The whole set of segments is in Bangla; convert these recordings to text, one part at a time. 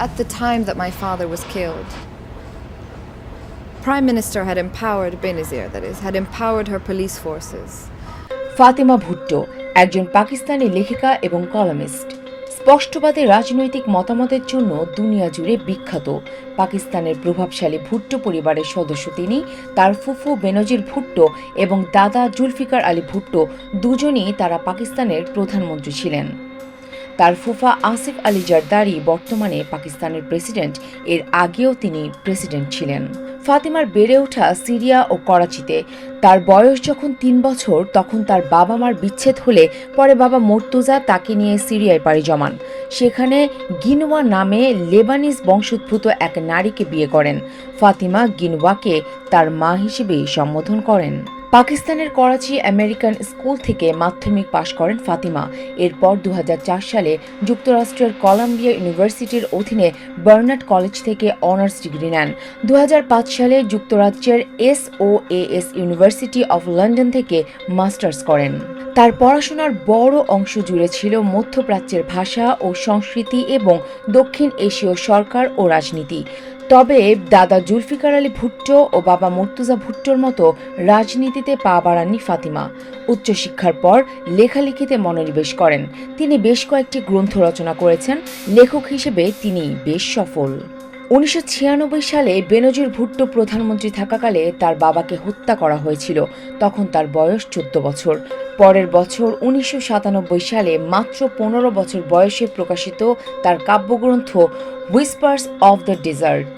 at the time that my father was killed. Prime Minister had empowered Benazir, that is, had empowered her police forces. Fatema Bhutto একজন পাকিস্তানি লেখিকা এবং কলামিস্ট স্পষ্টবাদী রাজনৈতিক মতামতের জন্য দুনিয়া জুড়ে বিখ্যাত পাকিস্তানের প্রভাবশালী ভুট্টো পরিবারের সদস্য তিনি তার ফুফু বেনজির ভুট্টো এবং দাদা জুলফিকার আলী ভুট্টো দুজনই তারা পাকিস্তানের প্রধানমন্ত্রী ছিলেন তার ফুফা আসিফ আলী জারদারি বর্তমানে পাকিস্তানের প্রেসিডেন্ট। এর আগেও তিনি প্রেসিডেন্ট ছিলেন। ফাতিমার বেড়ে ওঠা সিরিয়া ও করাচিতে তার বয়স যখন তিন বছর, তখন তার বাবা মার বিচ্ছেদ হলে পরে বাবা মর্তুজা তাকে নিয়ে সিরিয়ায় পাড়ি জমান। সেখানে গিনওয়া নামে লেবানিজ বংশোদ্ভূত এক নারীকে বিয়ে করেন। ফাতিমা গিনওয়াকে তার মা হিসেবেই সম্বোধন করেন। পাকিস্তানের করাচি আমেরিকান স্কুল থেকে মাধ্যমিক পাশ করেন ফাতিমা। এরপর দু হাজার চার সালে যুক্তরাষ্ট্রের কলাম্বিয়া ইউনিভার্সিটির অধীনে বার্নার্ড কলেজ থেকে অনার্স ডিগ্রি নেন। দু হাজার পাঁচ সালে যুক্তরাজ্যের S O S university of London থেকে মাস্টার্স করেন। তার পড়াশোনার বড় অংশ জুড়ে ছিল মধ্যপ্রাচ্যের ভাষা ও সংস্কৃতি এবং দক্ষিণ এশীয় সরকার ও রাজনীতি। তবে দাদা জুলফিকার আলী ভুট্টো ও বাবা মুর্তুজা ভুট্টোর মতো রাজনীতিতে পা বাড়াননি ফাতিমা। উচ্চশিক্ষার পর লেখালেখিতে মনোনিবেশ করেন। তিনি বেশ কয়েকটি গ্রন্থ রচনা করেছেন। লেখক হিসেবে তিনি বেশ সফল। উনিশশো ছিয়ানব্বই সালে বেনজির ভুট্টো প্রধানমন্ত্রী থাকাকালে তার বাবাকে হত্যা করা হয়েছিল। তখন তার বয়স চোদ্দ বছর। পরের বছর উনিশশো সাতানব্বই সালে মাত্র পনেরো বছর বয়সে প্রকাশিত তার কাব্যগ্রন্থ হুইসপার্স অফ দ্য ডেজার্ট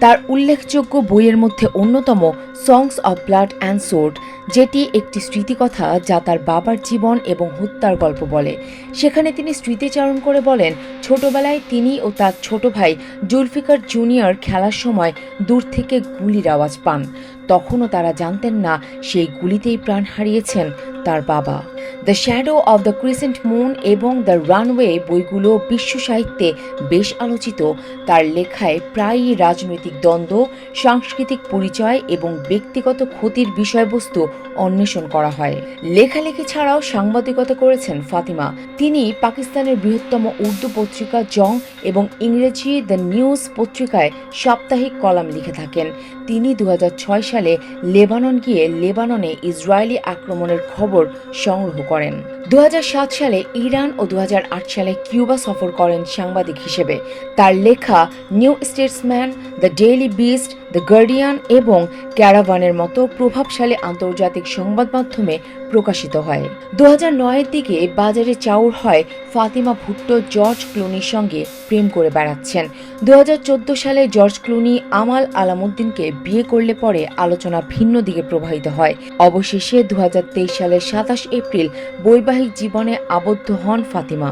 তার উল্লেখযোগ্য বইয়ের মধ্যে অন্যতম songs of blood and sword যেটি একটি স্মৃতিকথা যা তার বাবার জীবন এবং হত্যার গল্প বলে। সেখানে তিনি স্মৃতিচারণ করে বলেন, ছোটবেলায় তিনি ও তার ছোট ভাই জুলফিকার জুনিয়র খেলার সময় দূর থেকে গুলির আওয়াজ পান। তখনও তারা জানতেন না সেই গুলিতেই প্রাণ হারিয়েছেন তার বাবা। The shadow of the crescent moon এবং দ্য রানওয়ে বইগুলো বিশ্ব সাহিত্যে বেশ আলোচিত। তার লেখায় প্রায়ই রাজনৈতিক দ্বন্দ্ব, সাংস্কৃতিক পরিচয় এবং ব্যক্তিগত ক্ষতির বিষয়বস্তু অন্বেষণ করা হয়। লেখালেখি ছাড়াও সাংবাদিকতা করেছেন ফাতিমা। তিনি পাকিস্তানের বৃহত্তম উর্দু পত্রিকা জং এবং ইংরেজি দ্য নিউজ পত্রিকায় সাপ্তাহিক কলাম লিখে থাকেন। তিনি দু হাজার ছয় সালে লেবানন গিয়ে লেবাননে ইসরায়েলি আক্রমণের খবর সংগ্রহ করেন। দু হাজার সাত সালে ইরান ও দু হাজার আট সালে কিউবা সফর করেন সাংবাদিক হিসেবে। তার লেখা New Statesman the Daily Beast the Guardian এবং ক্যারাভানের মতো প্রভাবশালী আন্তর্জাতিক সংবাদ মাধ্যমে প্রকাশিত হয়। দু নয়ের দিকে বাজারে চাউর হয় ফাতিমা ভুট্টো জর্জ ক্লুনির সঙ্গে প্রেম করে বেড়াচ্ছেন। দু সালে জর্জ ক্লুনি আমাল আলামুদ্দিনকে বিয়ে করলে পরে আলোচনা ভিন্ন দিকে প্রবাহিত হয়। অবশেষে দু হাজার তেইশ সালের সাতাশ এপ্রিল বৈবাহিক জীবনে আবদ্ধ হন ফাতিমা।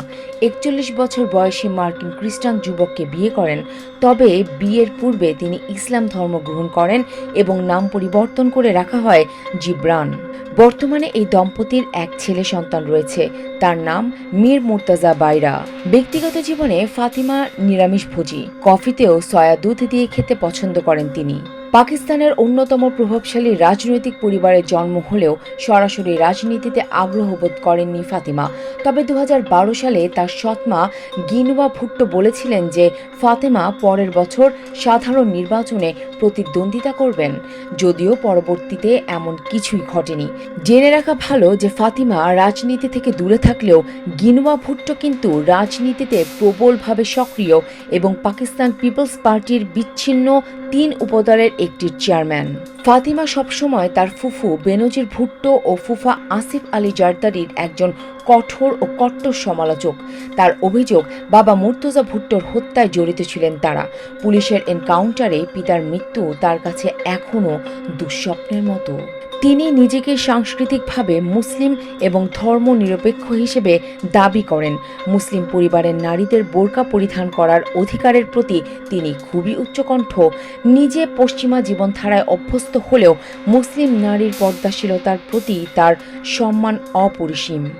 একচল্লিশ বছর বয়সী মার্কিন খ্রিস্টান যুবককে বিয়ে করেন। তবে বিয়ের পূর্বে তিনি ইসলাম ধর্ম গ্রহণ করেন এবং নাম পরিবর্তন করে রাখা হয় জিব্রান। বর্তমানে এই দম্পতির এক ছেলে সন্তান রয়েছে। তার নাম মীর মুর্তাজা বাইরা। ব্যক্তিগত জীবনে ফাতিমা নিরামিষভোজী কফিতেও সয়া দুধ দিয়ে খেতে পছন্দ করেন তিনি। পাকিস্তানের অন্যতম প্রভাবশালী রাজনৈতিক পরিবারে জন্ম হলেও সরাসরি রাজনীতিতে আগ্রহ বোধ করেননি ফাতিমা। তবে দু হাজার বারো সালে তার সৎমা গিনুয়া ভুট্টো বলেছিলেন যে, ফাতেমা পরের বছর সাধারণ নির্বাচনে প্রতিদ্বন্দ্বিতা করবেন। যদিও পরবর্তীতে এমন কিছুই ঘটেনি। জেনে রাখা ভালো যে ফাতিমা রাজনীতি থেকে দূরে থাকলেও গিনুয়া ভুট্টো কিন্তু রাজনীতিতে প্রবলভাবে সক্রিয় এবং পাকিস্তান পিপলস পার্টির বিচ্ছিন্ন তিন উপদলের একটির চেয়ারম্যান। ফাতিমা সবসময় তার ফুফু বেনজির ভুট্টো ও ফুফা আসিফ আলী জারদারির একজন কঠোর ও কট্টর সমালোচক। তার অভিযোগ, বাবা মুর্তজা ভুট্টোর হত্যায় জড়িত ছিলেন তারা। পুলিশের এনকাউন্টারে পিতার মৃত্যু তার কাছে এখনও দুঃস্বপ্নের মতো। তিনি নিজেকে সাংস্কৃতিকভাবে মুসলিম এবং ধর্মনিরপেক্ষ হিসেবে দাবি করেন। মুসলিম পরিবারের নারীদের বোরকা পরিধান করার অধিকারের প্রতি তিনি খুবই উচ্চকণ্ঠ। নিজে পশ্চিমা জীবনধারায় অভ্যস্ত হলেও মুসলিম নারীর পর্দাশীলতার প্রতি তার সম্মান অপরিসীম।